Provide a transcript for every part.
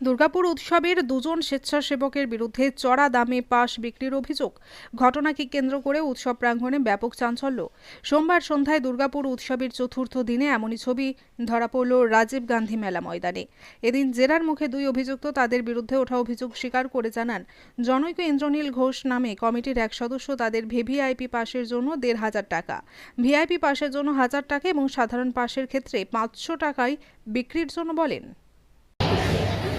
দুর্গাপুর উৎসবের দুজন স্বেচ্ছাসেবকের বিরুদ্ধে চড়া দামে পাস বিক্রির অভিযোগ। ঘটনাকে কেন্দ্র করে উৎসব প্রাঙ্গণে ব্যাপক চাঞ্চল্য। সোমবার সন্ধ্যায় দুর্গাপুর উৎসবের চতুর্থ দিনে এমনই ছবি ধরা পড়ল রাজীব গান্ধী মেলা ময়দানে। এদিন জেরার মুখে দুই অভিযুক্ত তাদের বিরুদ্ধে ওঠা অভিযোগ স্বীকার করে জানান, জনৈক ইন্দ্রনীল ঘোষ নামে কমিটির এক সদস্য তাদের ভিভিআইপি পাসের জন্য দেড় হাজার টাকা। ভিআইপি পাসের জন্য হাজার টাকা এবং সাধারণ পাসের ক্ষেত্রে পাঁচশো টাকায় বিক্রির জন্য বলেন।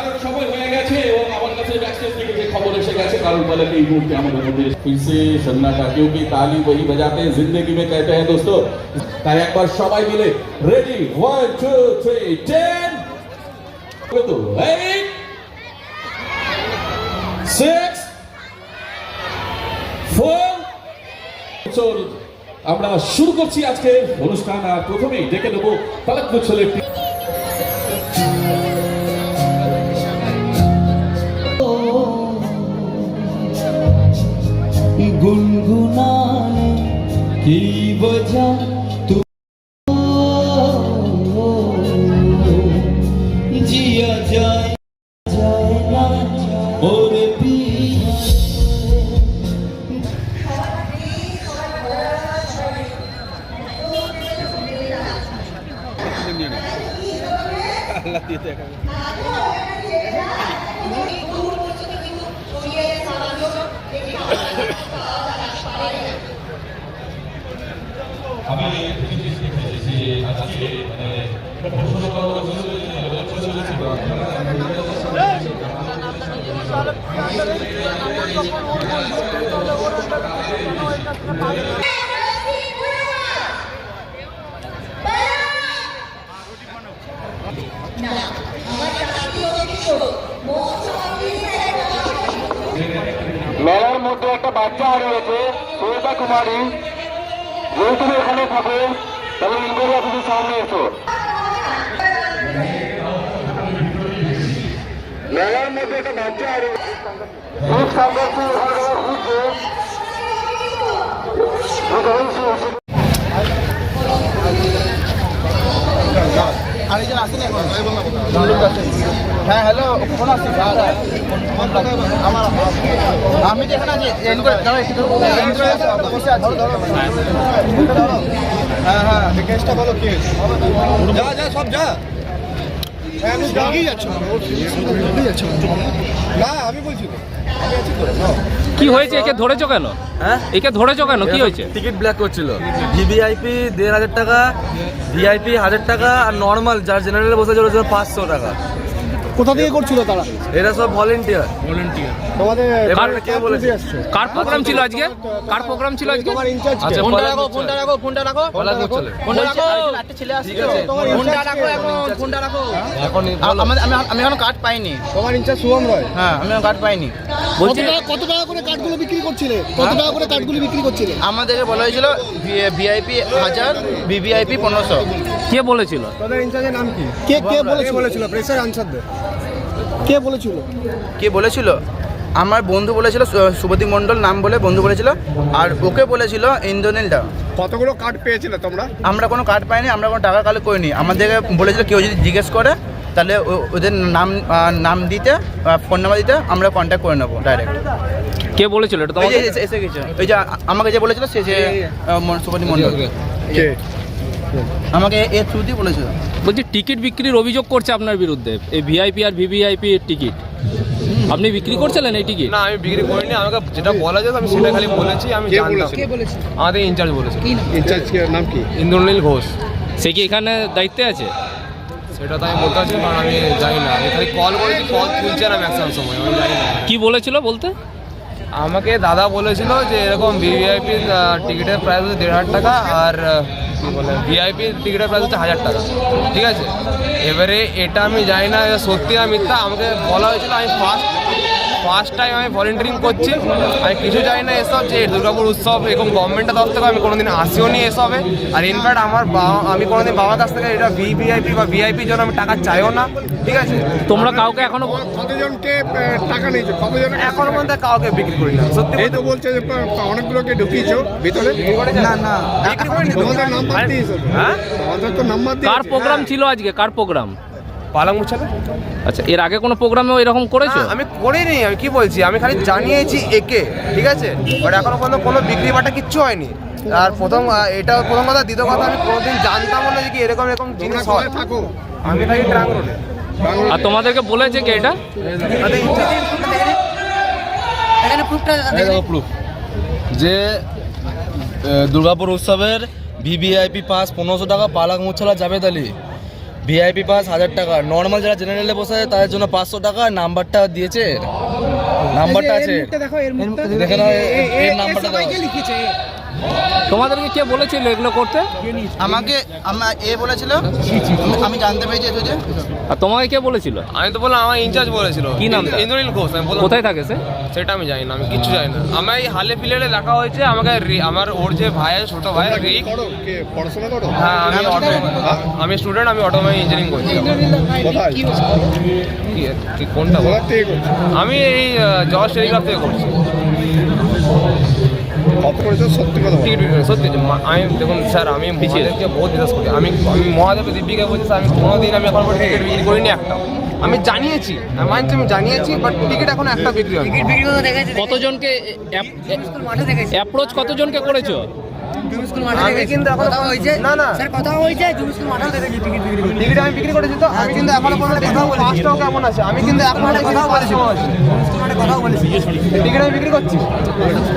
কারণ সময় হয়ে গেছে এবং আমার কাছে ব্যাকস্টেজ থেকে যে খবর এসে গেছে কারণ বলে এই মুহূর্তে আমাদের মধ্যে फिर से सन्नाटा क्योंकि ताली वही बजाते हैं जिंदगी में कहते हैं दोस्तों তাই একবার সবাই মিলে ready one two three ten তো এইট সিক্স ফোর চল আমরা শুরু করছি আজকে অনুষ্ঠান আর প্রথমেই ডেকে দেবো তালাক ছেলে কি বোঝা জিয়া যায় যায় না ওর আল্লাহ দিয়ে দেখা Thank you. আমি যে আজকে মেলার মধ্যে একটা বাচ্চা হারিয়েছে সুরতা কুমারী। যদি তুমি এখানে থাকো তাহলে ইনকোয়ারি অফিসের সামনে এসো। মেলার আসেনি এখন। হ্যাঁ হ্যালো আমার আমি তো এখানে আছি হ্যাঁ হ্যাঁ কেসটা বলো কি? যা যা সব যা। হ্যাঁ কি হয়েছে? একে ধরেছো কেন? হ্যাঁ? একে ধরেছো কেন? কি হয়েছে? টিকিট ব্ল্যাক করছিল। ভিভিআইপি দেড় হাজার টাকা ভিআইপি হাজার টাকা আর নর্মাল যার জেনারেল বসে ছিল ওর পাঁচশো টাকা। কোথা থেকে করছিল তারা? এরা সব ভলেন্টিয়ার ভলেন্টিয়ার তোমাদের এবার কে বলেছে? কার প্রোগ্রাম ছিল আজকে? কার প্রোগ্রাম ছিল আজকে? তোমার ইনচার্জ আচ্ছা ফোনটা রাখো ফোনটা রাখো ফোনটা রাখো। ফোনটা রাখো ফোনটা রাখো। একটা ছেলে আসছে। ঠিক আছে তোমার ফোনটা রাখো এখন ফোনটা রাখো। এখন বলো। আমি আমি এখনও কার্ড পাইনি। তোমার ইনচার্জ শুভম রয়? হ্যাঁ আমি কার্ড পাইনি। বলছি কত টাকা করে কার্ডগুলো বিক্রি করছিলে? কত টাকা করে কার্ডগুলো বিক্রি করছিলে? আমাদেরকে বলা হয়েছিল ভিআইপি হাজার ভিভিআইপি পনেরোশো। কে বলেছিল? তোদের ইনচার্জের নাম কি? কে কে বলেছিল? বলেছিল? Pressure answer they. কে বলেছিল? কে বলেছিল? আমার বন্ধু বলেছিল সু- শুভদীপ মণ্ডল নাম বলে বন্ধু বলেছিল আর ওকে বলেছিল ইন্দ্রনীলটা কতগুলো কার্ড পেয়েছিলে তোমরা? আমরা কোনো কার্ড পাইনি আমরা কোনো টাকা কালেক্ট করিনি। আমাদেরকে বলেছিল কেউ যদি জিজ্ঞেস করে তাহলে ও- ওদের নাম নাম দিতে ফোন নাম্বার দিতে আমরা কন্ট্যাক্ট করে নেব ডাইরেক্ট কে বলেছিল? এটা তোমাকে যে এসে- গেছে। ওই যে আমাকে যে বলেছিল সে যে মন- মণ্ডল। কে? আমাকে এ থ্রুতেই বলেছিল। বলছি টিকিট বিক্রির অভিযোগ করছে আপনার বিরুদ্ধে। এই ভিআইপি আর ভিভিআইপি টিকিট। আপনি বিক্রি করছিলেন এই টিকিট? না আমি বিক্রি করিনি। আমাকে যেটা বলা যায় আমি সেটা খালি বলেছি আমি জানতাম। আমাদের ইনচার্জ বলেছে ইনচার্জ নাম? কি ইন্দ্রনীল ঘোষ। সে কি এখানে দায়িত্বে আছে? সেটা তো আমি বলতে পারছি কারণ আমি জানি না। আমি খালি কল করেছি কল তুলছে না ম্যাক্সিমাম সময় আমি জানি না। কি বলেছিল বলতে? আমাকে দাদা বলেছিল যে এরকম ভিভিআইপি টিকিটের প্রাইস হচ্ছে দেড় হাজার টাকা আর ভিআইপি টিকিটের প্রাইস হচ্ছে হাজার টাকা। ঠিক আছে? এবারে এটা আমি জানি না সত্যি না মিথ্যা? আমাকে বলা হয়েছিল আমি ফার্স্ট ফার্স্ট টাইম আমি ভলেন্টিয়ারিং করছি। আমি কিছু জানি না এসব যে দুর্গাপুর উৎসব এরকম গভর্নমেন্টের তরফ থেকে আমি কোনোদিন আসিও নি এসবে। আর ইনফ্যাক্ট আমার বাবা আমি কোনোদিন বাবার কাছ থেকে এটা ভিভিআইপি বা ভিআইপির জন্য আমি টাকা চাইও না ঠিক আছে? তোমরা কাউকে এখনও কতজনকে টাকা নিয়েছো? কতজন এখনও পর্যন্ত কাউকে বিক্রি করি না সত্যি এই তো বলছে যে অনেকগুলোকে ঢুকিয়েছো ভিতরে? না না। বিক্রি করি না। তোমাদের নাম্বার দিয়েছ হ্যাঁ? তোমাদের তো নাম্বার কার দিয়েছে। প্রোগ্রাম ছিল আজকে? কার প্রোগ্রাম পালং মুছাবে আচ্ছা এর আগে কোনো প্রোগ্রামেও এরকম করেছ? আমি করিনি আমি কি বলছি? আমি খালি জানিয়েছি একে ঠিক আছে? বাট এখনও পর্যন্ত কোনো বিক্রি বাটা কিচ্ছু হয়নি। আর প্রথম এটা প্রথম কথা দ্বিতীয় কথা আমি কোনোদিন জানতাম না যে কি এরকম এরকম জিনিস হয়। আমি থাকি ট্রাঙ্ক রোডে আর তোমাদেরকে বলেছে কি এটা? প্রুফ যে দুর্গাপুর উৎসবের ভিভিআইপি পাস পনেরোশো টাকা পালাক মুছালা জাভেদ আলী। ভিআইপি পাস হাজার টাকা। নর্মাল যারা জেনারেলে বসে আছে তাদের জন্য পাঁচশো টাকা। নাম্বারটা দিয়েছে। নাম্বারটা আছে। দেখে নাও এর নাম্বারটা দাও। তোমাদেরকে কে বলেছিল এগুলো করতে? আমাকে আমার এ বলেছিল? আমি জানতে পেরেছি এসেছে আর তোমাকে কে বলেছিল? আমি তো বললাম আমার ইনচার্জ বলেছিল। কি নাম? ইন্দ্রনীল ঘোষ আমি বললাম কোথায় থাকে সে? সেটা আমি জানি না আমি কিচ্ছু জানি না। আমার এই হালে ফিলেটে লেখা হয়েছে আমাকে আমার ওর যে ভাই আছে ছোট ভাই রেই পড়াশোনা করো? হ্যাঁ আমি অটো আমি স্টুডেন্ট আমি অটোমোবাইল ইঞ্জিনিয়ারিং করছি। কোথায়? কি- কি কোনটা আমি এই জজ টেলিগ্রাফ থেকে করছি। কত করেছ সত্যি কথা সত্যি আমি দেখুন স্যার আমি মহাদেবকে বহুত বিশ্বাস করি আমি আমি মহাদেব দিব্যিকা বলছি স্যার আমি কোনোদিন আমি এখন টিকিট বিক্রি করিনি একটা আমি জানিয়েছি মানছি আমি জানিয়েছি বাট টিকিট এখন একটা বিক্রি হয় কতজনকে অ্যাপ্রোচ কতজনকে করেছ? আমি কিন্তু এখন না না। টিকিট আমি বিক্রি করেছি তো। আমি কিন্তু এখনও পর্যন্ত কোথাও পাঁচটাও কেমন আছে আমি কিন্তু এখনও কোথাও বলেছি। টিকিট আমি বিক্রি করছি।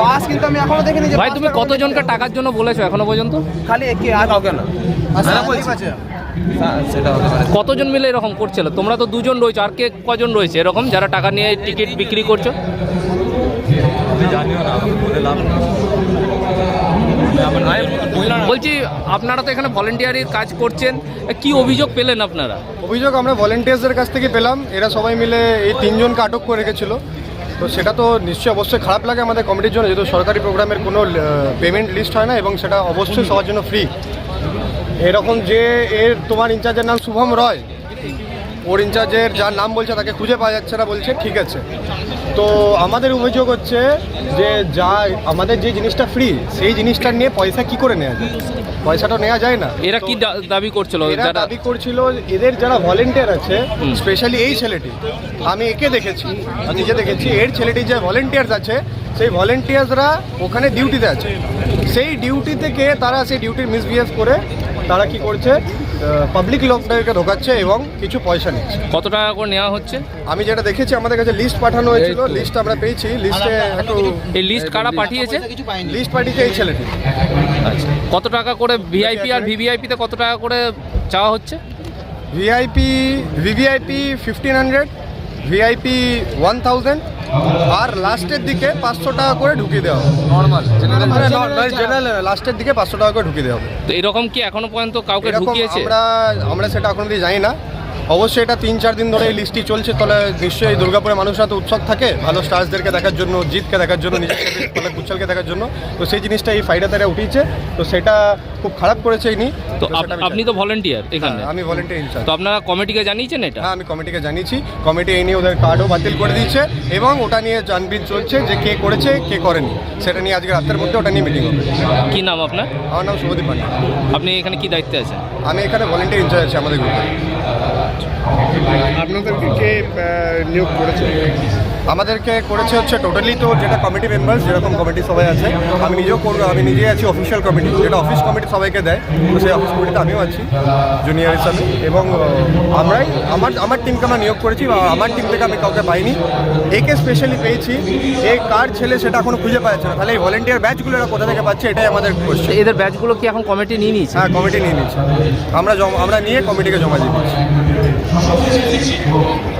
পাস কিন্তু আমি এখনও দেখিনি যে ভাই তুমি কতজনকে টাকার জন্য বলেছ এখনও পর্যন্ত? খালি একে আর কাউকে না। হ্যাঁ, বলছি। হ্যাঁ, পারে। কতজন মিলে এরকম করছিল? তোমরা তো দুজন রয়েছো আর কে কজন রয়েছে? এরকম যারা টাকা নিয়ে টিকিট বিক্রি করছ? বলছি আপনারা তো এখানে ভলেন্টিয়ারির কাজ করছেন কি অভিযোগ পেলেন আপনারা? অভিযোগ আমরা ভলেন্টিয়ার্সদের কাছ থেকে পেলাম এরা সবাই মিলে এই তিনজনকে আটক করে রেখেছিল। তো সেটা তো নিশ্চয়ই অবশ্যই খারাপ লাগে আমাদের কমিটির জন্য যেহেতু সরকারি প্রোগ্রামের কোনো পেমেন্ট লিস্ট হয় না এবং সেটা অবশ্যই সবার জন্য ফ্রি এরকম যে এর তোমার ইনচার্জের নাম শুভম রয় ওর ইনচার্জের যার নাম বলছে তাকে খুঁজে পাওয়া যাচ্ছে না বলছে ঠিক আছে। তো আমাদের অভিযোগ হচ্ছে যে যা আমাদের যে জিনিসটা ফ্রি সেই জিনিসটা নিয়ে পয়সা কি করে নেওয়া যায়? পয়সাটা নেওয়া যায় না। এরা কি দাবি করছিল? এরা দাবি করছিল এদের যারা ভলেন্টিয়ার আছে স্পেশালি এই ছেলেটি আমি একে দেখেছি আমি নিজে দেখেছি এর ছেলেটি যে ভলেন্টিয়ার্স আছে সেই ভলেন্টিয়ার্সরা ওখানে ডিউটিতে আছে। সেই ডিউটি থেকে তারা সেই ডিউটির মিসবিহেভ করে তারা কি করছে? পাবলিক লোকদেরকে ঢোকাচ্ছে এবং কিছু পয়সা নিচ্ছে। কত টাকা করে নেওয়া হচ্ছে? আমি যেটা দেখেছি আমাদের কাছে লিস্ট পাঠানো হয়েছিল। লিস্ট আমরা পেয়েছি। লিস্টে একটু এই লিস্ট কারা পাঠিয়েছে? লিস্ট পাঠিয়েছে এই ছেলেটি। আচ্ছা। কত টাকা করে ভিআইপি আর ভিভিআইপিতে কত টাকা করে চাওয়া হচ্ছে? VIP VVIP fifteen hundred VIP one thousand আর লাস্টের দিকে পাঁচশো টাকা করে ঢুকিয়ে দেওয়া হবে। নর্মাল জেনারেল লাস্টের দিকে পাঁচশো টাকা করে ঢুকিয়ে দেওয়া হবে। তো এরকম কি এখনও পর্যন্ত কাউকে ঢুকিয়েছে? আমরা আমরা সেটা এখনও জানি না। অবশ্যই এটা তিন চার দিন ধরে এই লিস্টটি চলছে। তাহলে নিশ্চয়ই দুর্গাপুরের মানুষরা তো উৎসব থাকে ভালো স্টার্সদেরকে দেখার জন্য জিতকে দেখার জন্য নিজেকে কুচ্ছলকে দেখার জন্য। তো সেই জিনিসটা এই ফাইডা তারা উঠিয়েছে। তো সেটা খুব খারাপ করেছে ইনি। তো আপনি তো ভলেন্টিয়ার এখানে। আমি ভলেন্টিয়ার ইনচার্জ তো আপনারা কমিটিকে জানিয়েছেন এটা? হ্যাঁ আমি কমিটিকে জানিয়েছি। কমিটি এই নিয়ে ওদের কার্ডও বাতিল করে দিয়েছে এবং ওটা নিয়ে জানবিন চলছে যে কে করেছে কে করেনি। সেটা নিয়ে আজকে রাতের মধ্যে ওটা নিয়ে মিটিং হবে। কি নাম আপনার? আমার নাম শুভদীপ পান্ডা। আপনি এখানে কি দায়িত্বে আছেন? আমি এখানে ভলেন্টিয়ার ইনচার্জ আছি আমাদের গ্রুপে আপনাদেরকে কে নিয়োগ করেছে? আমাদেরকে করেছে হচ্ছে টোটালি তো যেটা কমিটি মেম্বার্স যেরকম কমিটি সবাই আছে আমি নিজেও করব আমি নিজেই আছি অফিসিয়াল কমিটি যেটা অফিস কমিটি সবাইকে দেয় তো সেই অফিস কমিটিতে আমিও আছি জুনিয়র হিসাবে এবং আমরাই আমার আমার টিমকে আমরা নিয়োগ করেছি বা আমার টিম থেকে আমি কাউকে পাইনি। একে স্পেশালি পেয়েছি এ কার ছেলে সেটা এখনও খুঁজে পাচ্ছে না তাহলে এই ভলেন্টিয়ার ব্যাচগুলো এরা কোথা থেকে পাচ্ছে এটাই আমাদের তো কোয়েশ্চেন এদের ব্যাচগুলো কি এখন কমিটি নিয়ে নিয়েছে? হ্যাঁ কমিটি নিয়ে নিচ্ছে আমরা জমা আমরা নিয়ে কমিটিকে জমা দিয়ে দিচ্ছি। 把手放下去